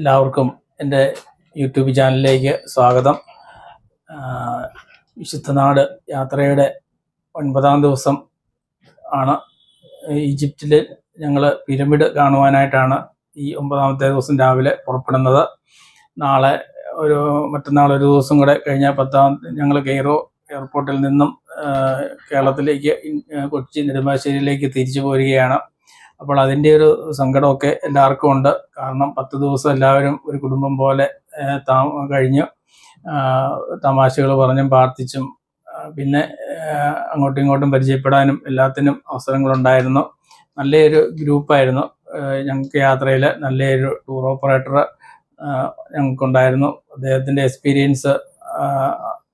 എല്ലാവർക്കും എന്റെ യൂട്യൂബ് ചാനലിലേക്ക് സ്വാഗതം. വിശുദ്ധനാട് യാത്രയുടെ ഒൻപതാം ദിവസം ആണ്. ഈജിപ്തിൽ ഞങ്ങൾ പിരമിഡ് കാണുവാനായിട്ടാണ് ഈ ഒമ്പതാമത്തെ ദിവസം രാവിലെ പുറപ്പെടുന്നത്. നാളെ ഒരു മറ്റന്നാൾ ഒരു ദിവസം കൂടെ കഴിഞ്ഞാൽ പത്താം ഞങ്ങൾ കെയ്റോ എയർപോർട്ടിൽ നിന്നും കേരളത്തിലേക്ക് കൊച്ചി നെടുമ്പാശ്ശേരിയിലേക്ക് തിരിച്ചു പോരുകയാണ്. അപ്പോൾ അതിന്റെ ഒരു സങ്കടമൊക്കെ എല്ലാവർക്കും ഉണ്ട്. കാരണം പത്ത് ദിവസം എല്ലാവരും ഒരു കുടുംബം പോലെ താ കഴിഞ്ഞു. തമാശകൾ പറഞ്ഞും പ്രാർത്ഥിച്ചും പിന്നെ അങ്ങോട്ടും ഇങ്ങോട്ടും പരിചയപ്പെടാനും എല്ലാത്തിനും അവസരങ്ങളുണ്ടായിരുന്നു. നല്ലൊരു ഗ്രൂപ്പായിരുന്നു. ഞങ്ങൾക്ക് യാത്രയിൽ നല്ലൊരു ടൂർ ഓപ്പറേറ്റർ ഞങ്ങൾക്കുണ്ടായിരുന്നു. അദ്ദേഹത്തിന്റെ എക്സ്പീരിയൻസ്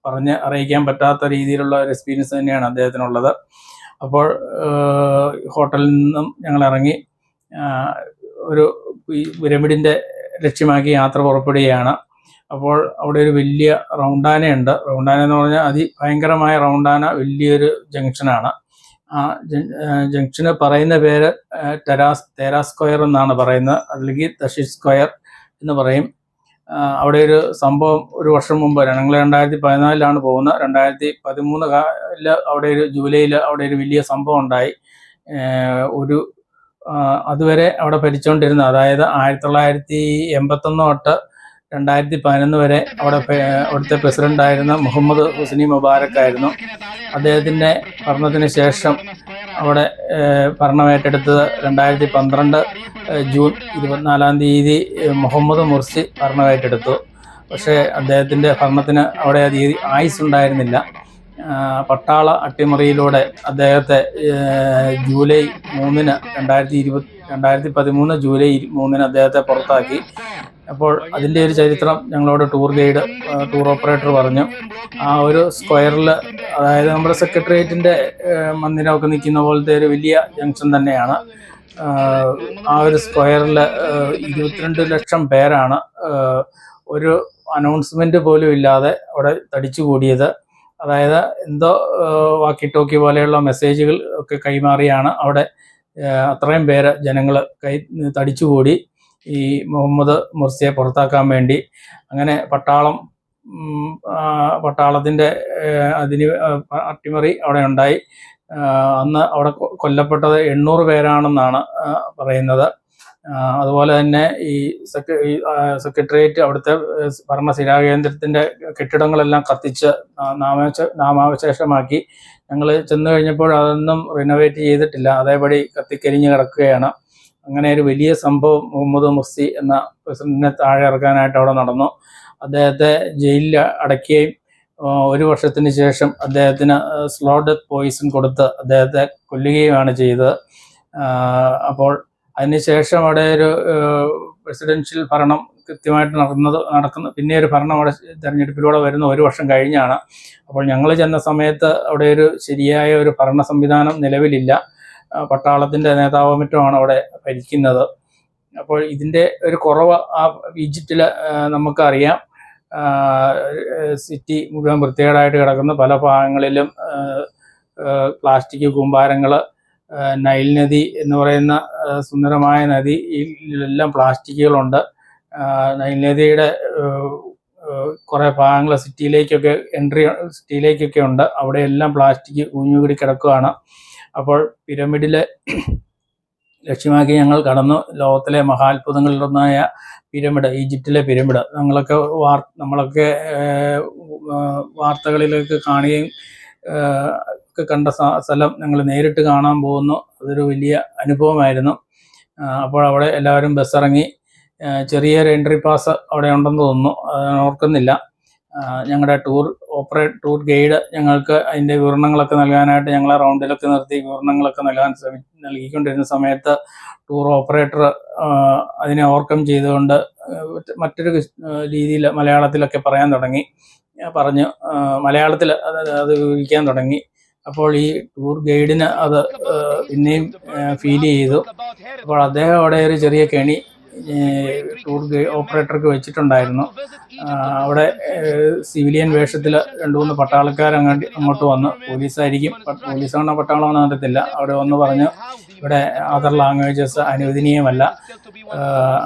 പറഞ്ഞ് അറിയിക്കാൻ പറ്റാത്ത രീതിയിലുള്ള ഒരു എക്സ്പീരിയൻസ് തന്നെയാണ് അദ്ദേഹത്തിനുള്ളത്. അപ്പോൾ ഹോട്ടലിൽ നിന്നും ഞങ്ങൾ ഇറങ്ങി ഒരു പിരമിഡിന്റെ ലക്ഷ്യമാക്കി യാത്ര പുറപ്പെടുകയാണ്. അപ്പോൾ അവിടെ ഒരു വലിയ റൗണ്ടാനയുണ്ട്. റൗണ്ടാന എന്ന് പറഞ്ഞാൽ അതിഭയങ്കരമായ റൗണ്ടാന വലിയൊരു ജംഗ്ഷനാണ്. ആ ജംഗ്ഷന് പറയുന്ന പേര് ടെരാസ് തേരാ സ്ക്വയർ എന്നാണ് പറയുന്നത്. അല്ലെങ്കിൽ തഷി സ്ക്വയർ എന്ന് പറയും. അവിടെ ഒരു സംഭവം ഒരു വർഷം മുമ്പ് ഞങ്ങൾ രണ്ടായിരത്തി പതിനാലിലാണ് പോകുന്നത് രണ്ടായിരത്തി പതിമൂന്ന് അവിടെ ഒരു ജൂലൈയിൽ അവിടെ ഒരു വലിയ സംഭവം ഉണ്ടായി. ഒരു അതുവരെ അവിടെ ഭരിച്ചുകൊണ്ടിരുന്ന അതായത് ആയിരത്തി തൊള്ളായിരത്തി എൺപത്തൊന്ന് തൊട്ട് രണ്ടായിരത്തി പതിനൊന്ന് വരെ അവിടെ അവിടുത്തെ പ്രസിഡന്റ് ആയിരുന്ന മുഹമ്മദ് ഹുസ്നി മുബാരക് ആയിരുന്നു അദ്ദേഹത്തിന്റെ ഭരണത്തിന് ശേഷം അവിടെ ഭരണമേറ്റെടുത്തത് രണ്ടായിരത്തി പന്ത്രണ്ട് ജൂൺ ഇരുപത്തിനാലാം തീയതി മുഹമ്മദ് മുർസി ഭരണം ഏറ്റെടുത്തു. പക്ഷേ അദ്ദേഹത്തിന്റെ ഭരണത്തിന് അവിടെ അധികം ആയുസ് ഉണ്ടായിരുന്നില്ല പട്ടാള അട്ടിമറിയിലൂടെ അദ്ദേഹത്തെ ജൂലൈ മൂന്നിന് രണ്ടായിരത്തി ഇരുപത്തി രണ്ടായിരത്തി പതിമൂന്ന് ജൂലൈ മൂന്നിന് അദ്ദേഹത്തെ പുറത്താക്കി. അപ്പോൾ അതിന്റെ ഒരു ചരിത്രം ഞങ്ങളോട് ടൂർ ഗൈഡ് ടൂർ ഓപ്പറേറ്റർ പറഞ്ഞു. ആ ഒരു സ്ക്വയറിൽ അതായത് നമ്മുടെ സെക്രട്ടേറിയറ്റിന്റെ മന്ദിരമൊക്കെ നിൽക്കുന്ന പോലത്തെ ഒരു വലിയ ജംഗ്ഷൻ തന്നെയാണ്. ആ ഒരു സ്ക്വയറിൽ ഇരുപത്തിരണ്ട് ലക്ഷം പേരാണ് ഒരു അനൗൺസ്മെന്റ് പോലും ഇല്ലാതെ അവിടെ തടിച്ചു കൂടിയത്. അതായത് എന്തോ വാക്കി ടോക്കി പോലെയുള്ള മെസ്സേജുകൾ ഒക്കെ കൈമാറിയാണ് അവിടെ അത്രയും പേര് ജനങ്ങൾ കൈ തടിച്ചുകൂടി ഈ മുഹമ്മദ് മുർസിയെ പുറത്താക്കാൻ വേണ്ടി അങ്ങനെ പട്ടാളം പട്ടാളത്തിന്റെ അതിന് അട്ടിമറി അവിടെ ഉണ്ടായി. അന്ന് അവിടെ കൊല്ലപ്പെട്ടത് എണ്ണൂറ് പേരാണെന്നാണ് പറയുന്നത്. അതുപോലെ തന്നെ ഈ സെക്രട്ടേറിയറ്റ് അവിടുത്തെ ഏഹ്, ഭരണ സ്ഥിരാകേന്ദ്രത്തിന്റെ കെട്ടിടങ്ങളെല്ലാം കത്തിച്ച് നാമാവശ നാമാവശേഷമാക്കി. ഞങ്ങൾ ചെന്ന് കഴിഞ്ഞപ്പോൾ അതൊന്നും റിനോവേറ്റ് ചെയ്തിട്ടില്ല. അതേപടി കത്തിക്കരിഞ്ഞ് കിടക്കുകയാണ്. അങ്ങനെ ഒരു വലിയ സംഭവം മുഹമ്മദ് മുസ്തി എന്ന പ്രസിഡന്റിനെ താഴെ ഇറക്കാനായിട്ട് അവിടെ നടന്നു. അദ്ദേഹത്തെ ജയിലിൽ അടയ്ക്കുകയും ഒരു വർഷത്തിന് ശേഷം അദ്ദേഹത്തിന് സ്ലോ ഡെത്ത് പോയിസൺ കൊടുത്ത് അദ്ദേഹത്തെ കൊല്ലുകയുമാണ് ചെയ്തത്. അപ്പോൾ അതിനുശേഷം അവിടെ ഒരു പ്രസിഡൻഷ്യൽ ഭരണം കൃത്യമായിട്ട് നടന്നത് നടക്കുന്നു. പിന്നെ ഒരു ഭരണം അവിടെ തെരഞ്ഞെടുപ്പിലൂടെ വരുന്ന ഒരു വർഷം കഴിഞ്ഞാണ്. അപ്പോൾ ഞങ്ങൾ ചെന്ന സമയത്ത് അവിടെ ഒരു ശരിയായ ഒരു ഭരണ സംവിധാനം നിലവിലില്ല. ആ, പട്ടാളത്തിന്റെ മറ്റുമാണ് അവിടെ ഭരിക്കുന്നത്. അപ്പോൾ ഇതിന്റെ ഒരു കുറവ് ആ ഈജിപ്തിൽ നമുക്കറിയാം. സിറ്റി മുഴുവൻ വൃത്തികേടായിട്ട് കിടക്കുന്ന. പല ഭാഗങ്ങളിലും പ്ലാസ്റ്റിക് കൂമ്പാരങ്ങൾ നൈൽ നദി എന്ന് പറയുന്ന സുന്ദരമായ നദിയിലെല്ലാം പ്ലാസ്റ്റിക്കുകളുണ്ട്. നൈൽ നദിയുടെ കുറേ ഭാഗങ്ങൾ സിറ്റിയിലേക്കൊക്കെ എൻട്രി സിറ്റിയിലേക്കൊക്കെ ഉണ്ട്. അവിടെയെല്ലാം പ്ലാസ്റ്റിക് ഊഞ്ഞുകൂടി കിടക്കുകയാണ്. അപ്പോൾ പിരമിഡിലെ ലക്ഷ്യമാക്കി ഞങ്ങൾ കടന്നു. ലോകത്തിലെ മഹാത്ഭുതങ്ങളിലൊന്നായ പിരമിഡ് ഈജിപ്തിലെ പിരമിഡ്. ഞങ്ങളൊക്കെ വാർ നമ്മളൊക്കെ വാർത്തകളിലേക്ക് കാണുകയും ഒക്കെ കണ്ട സ്ഥലം ഞങ്ങൾ നേരിട്ട് കാണാൻ പോകുന്നു. അതൊരു വലിയ അനുഭവമായിരുന്നു. അപ്പോൾ അവിടെ എല്ലാവരും ബസ് ഇറങ്ങി ചെറിയൊരു എൻട്രി പാസ് അവിടെ ഉണ്ടെന്ന് തോന്നുന്നു. ഓർക്കുന്നില്ല. ഞങ്ങളുടെ ടൂർ ഓപ്പറേറ്റ് ടൂർ ഗൈഡ് ഞങ്ങൾക്ക് അതിന്റെ വിവരണങ്ങളൊക്കെ നൽകാനായിട്ട് ഞങ്ങളെ റൗണ്ടിലൊക്കെ നിർത്തി വിവരണങ്ങളൊക്കെ നൽകാൻ ശ്രമി നൽകിക്കൊണ്ടിരുന്ന സമയത്ത് ടൂർ ഓപ്പറേറ്റർ അതിനെ ഓവർകം ചെയ്തുകൊണ്ട് മറ്റൊരു രീതിയിൽ മലയാളത്തിലൊക്കെ പറയാൻ തുടങ്ങി. പറഞ്ഞു മലയാളത്തിൽ അത് വിവരിക്കാൻ തുടങ്ങി. അപ്പോൾ ഈ ടൂർ ഗൈഡിന് അത് പിന്നെയും ഫീൽ ചെയ്തു. അപ്പോൾ അദ്ദേഹം അവിടെ ഒരു ചെറിയ കെണി ടൂർ ഓപ്പറേറ്റർക്ക് വെച്ചിട്ടുണ്ടായിരുന്നു. അവിടെ സിവിലിയൻ വേഷത്തിൽ രണ്ടു മൂന്ന് പട്ടാളക്കാരങ്ങോട്ട് അങ്ങോട്ട് വന്ന് പോലീസായിരിക്കും. പോലീസ് പോലീസാണോ പട്ടാളമാണോ അറിയത്തില്ല. അവിടെ വന്ന് പറഞ്ഞ് ഇവിടെ അതർ ലാംഗ്വേജസ് അനുവദനീയമല്ല.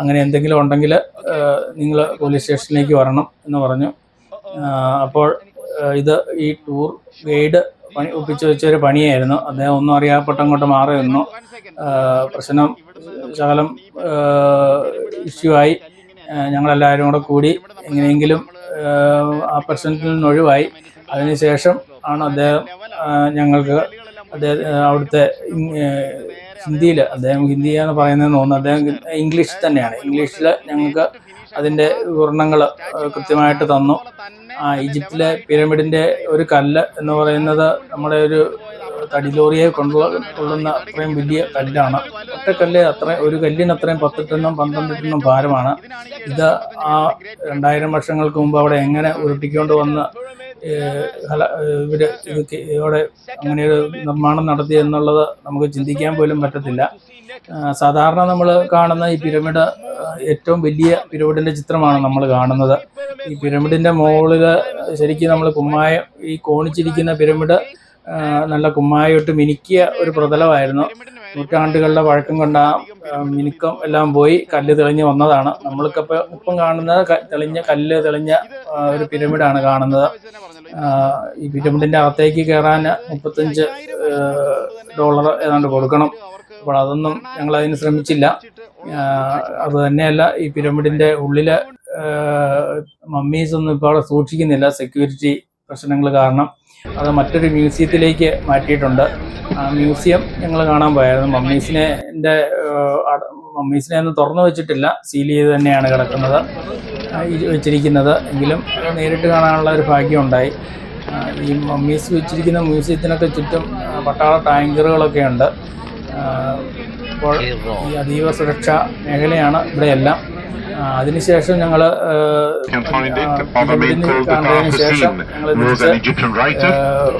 അങ്ങനെ എന്തെങ്കിലും ഉണ്ടെങ്കിൽ നിങ്ങൾ പോലീസ് സ്റ്റേഷനിലേക്ക് വരണം എന്ന് പറഞ്ഞു. അപ്പോൾ ഇത് ഈ ടൂർ ഗൈഡ് പണി ഒപ്പിച്ചു വെച്ച ഒരു പണിയായിരുന്നു. അദ്ദേഹം ഒന്നും അറിയാപ്പെട്ട അങ്ങോട്ട് മാറി പ്രശ്നം ശകലം ഇഷ്യൂ ആയി. ഞങ്ങളെല്ലാവരും കൂടെ കൂടി എങ്ങനെയെങ്കിലും ആ, പ്രശ്നത്തിൽ നിന്ന് ഒഴിവായി. അതിനുശേഷം ആണ് അദ്ദേഹം ഞങ്ങൾക്ക് അദ്ദേഹം അവിടുത്തെ ഹിന്ദിയിൽ അദ്ദേഹം ഹിന്ദി എന്ന് പറയുന്നതെന്ന് തോന്നുന്നു. അദ്ദേഹം ഇംഗ്ലീഷ് തന്നെയാണ്. ഇംഗ്ലീഷിൽ ഞങ്ങൾക്ക് അതിന്റെ വിവരണങ്ങൾ കൃത്യമായിട്ട് തന്നു. ആ ഈജിപ്തിലെ പിരമിഡിന്റെ ഒരു കല്ല് എന്ന് പറയുന്നത് നമ്മുടെ ഒരു തടിലോറിയെ കൊണ്ടു കൊള്ളുന്ന അത്രയും വലിയ കല്ലാണ്. ഒറ്റക്കല്ല് കല്ല് അത്ര ഒരു കല്ലിന് അത്രയും പത്ത് ടണ്ണും പന്ത്രണ്ട് ടണ്ണും ഭാരമാണ്. ഇത് ആ രണ്ടായിരം വർഷങ്ങൾക്ക് മുമ്പ് അവിടെ എങ്ങനെ ഉരുട്ടിക്കൊണ്ട് വന്ന് ഇവർ ഇവിടെ അങ്ങനെ ഒരു നിർമ്മാണം നടത്തി എന്നുള്ളത് നമുക്ക് ചിന്തിക്കാൻ പോലും പറ്റത്തില്ല. സാധാരണ നമ്മൾ കാണുന്ന ഈ പിരമിഡ് ഏറ്റവും വലിയ പിരമിഡിന്റെ ചിത്രമാണ് നമ്മൾ കാണുന്നത്. ഈ പിരമിഡിന്റെ മുകളിൽ ശരിക്കും നമ്മൾ കുമ്മായ ഈ കോണിച്ചിരിക്കുന്ന പിരമിഡ് നല്ല കുമ്മായിട്ട് മിനുക്കിയ ഒരു പ്രതലമായിരുന്നു. നൂറ്റാണ്ടുകളുടെ പഴക്കം കൊണ്ട് ആ മിനുക്കം എല്ലാം പോയി കല്ല് തെളിഞ്ഞ് വന്നതാണ്. നമ്മൾക്കിപ്പോൾ ഇപ്പം കാണുന്നത് തെളിഞ്ഞ കല്ല് തെളിഞ്ഞ ഒരു പിരമിഡാണ് കാണുന്നത്. ഈ പിരമിഡിന്റെ അകത്തേക്ക് കയറാൻ മുപ്പത്തഞ്ച് ഡോളർ ഏതാണ്ട് കൊടുക്കണം. അപ്പോൾ അതൊന്നും ഞങ്ങൾ അതിന് ശ്രമിച്ചില്ല അത് തന്നെയല്ല ഈ പിരമിഡിന്റെ ഉള്ളിൽ മമ്മീസ് ഒന്നും ഇപ്പോൾ അവിടെ സൂക്ഷിക്കുന്നില്ല. സെക്യൂരിറ്റി പ്രശ്നങ്ങൾ കാരണം. അത് മറ്റൊരു മ്യൂസിയത്തിലേക്ക് മാറ്റിയിട്ടുണ്ട്. ആ മ്യൂസിയം ഞങ്ങൾ കാണാൻ പോയായിരുന്നു. മമ്മീസിനെ മമ്മീസിനെ ഒന്നും തുറന്നു വെച്ചിട്ടില്ല. സീൽ ചെയ്ത് തന്നെയാണ് കിടക്കുന്നത്. വെച്ചിരിക്കുന്നത്. എങ്കിലും നേരിട്ട് കാണാനുള്ള ഒരു ഭാഗ്യം ഉണ്ടായി ഈ മമ്മീസ് വെച്ചിരിക്കുന്ന മ്യൂസിയത്തിനൊക്കെ ചുറ്റും പട്ടാള ടാങ്കറുകളൊക്കെ ഉണ്ട്. അപ്പോൾ ഈ അതീവ സുരക്ഷാ മേഖലയാണ് ഇവിടെയെല്ലാം. അതിനുശേഷം ഞങ്ങൾ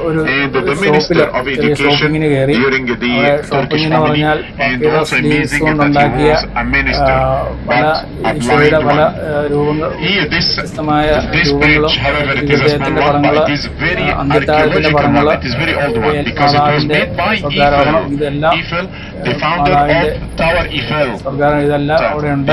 ഒരു ഷോപ്പിങ്ങിന് കയറി ഷോപ്പിംഗ് എന്ന് പറഞ്ഞാൽ ഉണ്ടാക്കിയ പല ഇന്ത്യയുടെ പല രൂപങ്ങൾ വ്യത്യസ്തമായ രൂപങ്ങളും ഇദ്ദേഹത്തിന്റെ പടങ്ങൾ അന്തിട്ടാഴത്തിന്റെ പടങ്ങൾ ആളാവിന്റെ സ്വകാരണം ഇതെല്ലാം ആളാവിന്റെ സ്വകാരണം ഇതെല്ലാം അവിടെ ഉണ്ട്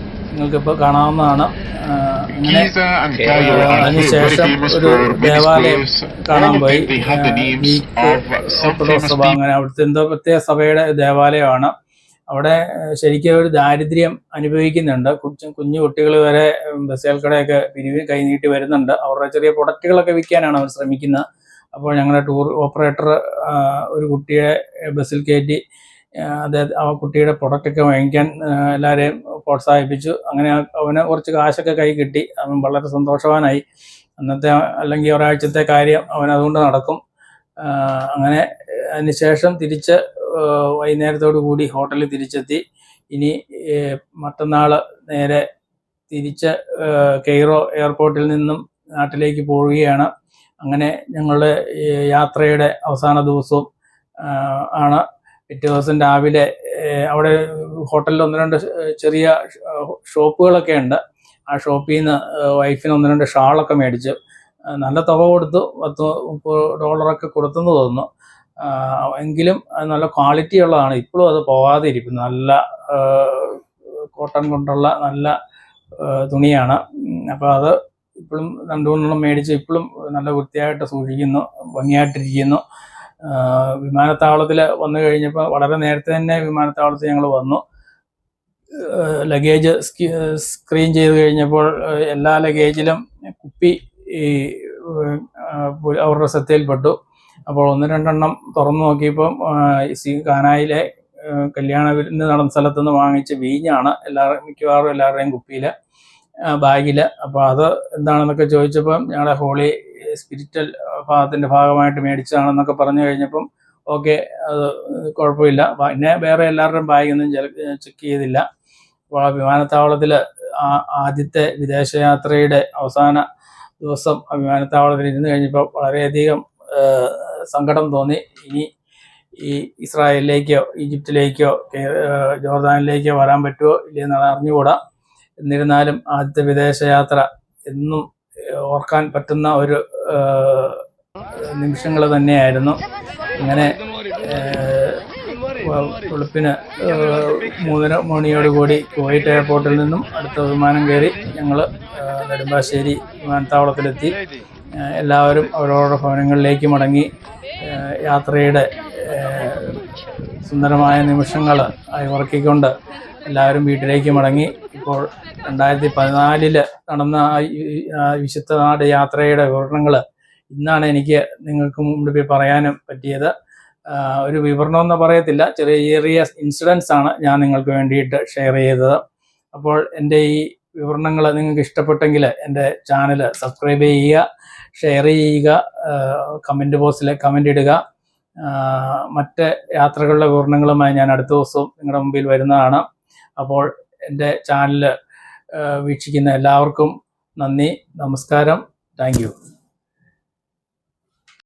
നിങ്ങൾക്കിപ്പോൾ കാണാവുന്നതാണ്. അതിനുശേഷം ഒരു ദേവാലയം കാണാൻ പോയി. ഓർത്തഡോക്സ് സഭ അങ്ങനെ അവിടുത്തെ എന്തോ പ്രത്യേക സഭയുടെ ദേവാലയമാണ്. അവിടെ ശരിക്കും ഒരു ദാരിദ്ര്യം അനുഭവിക്കുന്നുണ്ട്. കുഞ്ഞു കുഞ്ഞു കുട്ടികൾ വരെ ബസ്സുകൾക്കടെയൊക്കെ പിരിവ് കൈനീട്ടി വരുന്നുണ്ട്. അവരുടെ ചെറിയ പ്രൊഡക്റ്റുകളൊക്കെ വിൽക്കാനാണ് അവർ ശ്രമിക്കുന്നത്. അപ്പോൾ ഞങ്ങളുടെ ടൂർ ഓപ്പറേറ്റർ ഒരു കുട്ടിയെ ബസ്സിൽ കയറ്റി അദ്ദേഹം ആ കുട്ടിയുടെ പ്രൊഡക്റ്റൊക്കെ വാങ്ങിക്കാൻ എല്ലാവരെയും പ്രോത്സാഹിപ്പിച്ചു. അങ്ങനെ അവന് കുറച്ച് കാശൊക്കെ കൈ കിട്ടി. അവൻ വളരെ സന്തോഷവാനായി. അന്നത്തെ അല്ലെങ്കിൽ ഒരാഴ്ചത്തെ കാര്യം അവൻ അതുകൊണ്ട് നടക്കും. അങ്ങനെ അതിനുശേഷം തിരിച്ച് വൈകുന്നേരത്തോടു കൂടി ഹോട്ടലിൽ തിരിച്ചെത്തി. ഇനി മറ്റന്നാൾ നേരെ തിരിച്ച് കെയ്റോ എയർപോർട്ടിൽ നിന്നും നാട്ടിലേക്ക് പോവുകയാണ്. അങ്ങനെ ഞങ്ങളുടെ യാത്രയുടെ അവസാന ദിവസവും ആണ്. പിറ്റേ ദിവസം രാവിലെ അവിടെ ഹോട്ടലിൽ ഒന്ന് രണ്ട് ചെറിയ ഷോപ്പുകളൊക്കെ ഉണ്ട്. ആ ഷോപ്പിൽ നിന്ന് വൈഫിന് ഒന്ന് രണ്ട് ഷാളൊക്കെ മേടിച്ച് നല്ല തുക കൊടുത്തു. പത്ത് ഡോളറൊക്കെ കൊടുത്തെന്ന് തോന്നുന്നു. എങ്കിലും നല്ല ക്വാളിറ്റി ഉള്ളതാണ്. ഇപ്പോഴും അത് പോകാതെ ഇരിക്കും നല്ല കോട്ടൺ കൊണ്ടുള്ള നല്ല തുണിയാണ്. അപ്പോൾ അത് ഇപ്പോഴും രണ്ടു മൂന്നെണ്ണം മേടിച്ച് ഇപ്പോഴും നല്ല വൃത്തിയായിട്ട് സൂക്ഷിക്കുന്നു ഭംഗിയായിട്ടിരിക്കുന്നു. വിമാനത്താവളത്തിൽ വന്നു കഴിഞ്ഞപ്പോൾ വളരെ നേരത്തെ തന്നെ വിമാനത്താവളത്തിൽ ഞങ്ങൾ വന്നു. ലഗേജ് സ്ക്രീൻ ചെയ്ത് കഴിഞ്ഞപ്പോൾ എല്ലാ ലഗേജിലും കുപ്പി ഈ അവരുടെ ശ്രദ്ധയിൽപ്പെട്ടു. അപ്പോൾ ഒന്ന് രണ്ടെണ്ണം തുറന്നു നോക്കിയപ്പം കാനായിലെ കല്യാണ വിരുന്ന് നടന്ന സ്ഥലത്ത് നിന്ന് വാങ്ങിച്ച വീഞ്ഞാണ് എല്ലാവരും മിക്കവാറും എല്ലാവരുടെയും കുപ്പിയിൽ ബാഗിൽ. അപ്പോൾ അത് എന്താണെന്നൊക്കെ ചോദിച്ചപ്പം ഞങ്ങളുടെ ഹോളി സ്പിരിച്വൽ ഭാഗത്തിന്റെ ഭാഗമായിട്ട് മേടിച്ചതാണെന്നൊക്കെ പറഞ്ഞു കഴിഞ്ഞപ്പം ഓക്കെ അത് കുഴപ്പമില്ല. പിന്നെ വേറെ എല്ലാവരുടെയും ബാഗൊന്നും ചെക്ക് ചെയ്തില്ല. അപ്പോൾ വിമാനത്താവളത്തിൽ ആദ്യത്തെ വിദേശയാത്രയുടെ അവസാന ദിവസം വിമാനത്താവളത്തിൽ ഇരുന്ന് കഴിഞ്ഞപ്പോൾ വളരെയധികം സങ്കടം തോന്നി. ഇനി ഈ ഇസ്രായേലിലേക്കോ ഈജിപ്തിലേക്കോ ജോർദാനിലേക്കോ വരാൻ പറ്റുമോ ഇല്ലയെന്നാണ് അറിഞ്ഞുകൂടാ. എന്നിരുന്നാലും ആദ്യത്തെ വിദേശയാത്ര എന്നും ഓർക്കാൻ പറ്റുന്ന ഒരു നിമിഷങ്ങൾ തന്നെയായിരുന്നു. അങ്ങനെ വെളുപ്പിന് മൂന്നര മണിയോടുകൂടി കുവൈറ്റ് എയർപോർട്ടിൽ നിന്നും അടുത്ത വിമാനം കയറി ഞങ്ങൾ നെടുമ്പാശ്ശേരി വിമാനത്താവളത്തിലെത്തി. എല്ലാവരും അവരവരുടെ ഭവനങ്ങളിലേക്ക് മടങ്ങി യാത്രയുടെ സുന്ദരമായ നിമിഷങ്ങൾ അയവിറക്കിക്കൊണ്ട് എല്ലാവരും വീട്ടിലേക്ക് മടങ്ങി. ഇപ്പോൾ രണ്ടായിരത്തി പതിനാലിൽ നടന്ന ആ ഈ- വിശുദ്ധ നാട് യാത്രയുടെ വിവരണങ്ങൾ ഇന്നാണ് എനിക്ക് നിങ്ങൾക്ക് മുമ്പിൽ പറയാനും പറ്റിയത്. ഒരു വിവരണം എന്ന് പറയത്തില്ല. ചെറിയ ചെറിയ ഇൻസിഡൻസ് ആണ് ഞാൻ നിങ്ങൾക്ക് വേണ്ടിയിട്ട് ഷെയർ ചെയ്തത്. അപ്പോൾ എന്റെ ഈ വിവരണങ്ങൾ നിങ്ങൾക്ക് ഇഷ്ടപ്പെട്ടെങ്കിൽ എന്റെ ചാനൽ സബ്സ്ക്രൈബ് ചെയ്യുക ഷെയർ ചെയ്യുക കമന്റ് ബോക്സിൽ കമന്റ് ഇടുക. മറ്റ് യാത്രകളുടെ വിവരണങ്ങളുമായി ഞാൻ അടുത്ത ദിവസവും നിങ്ങളുടെ മുമ്പിൽ വരുന്നതാണ്. അപ്പോൾ എന്റെ ചാനൽ വീക്ഷിക്കുന്ന എല്ലാവർക്കും നന്ദി നമസ്കാരം താങ്ക്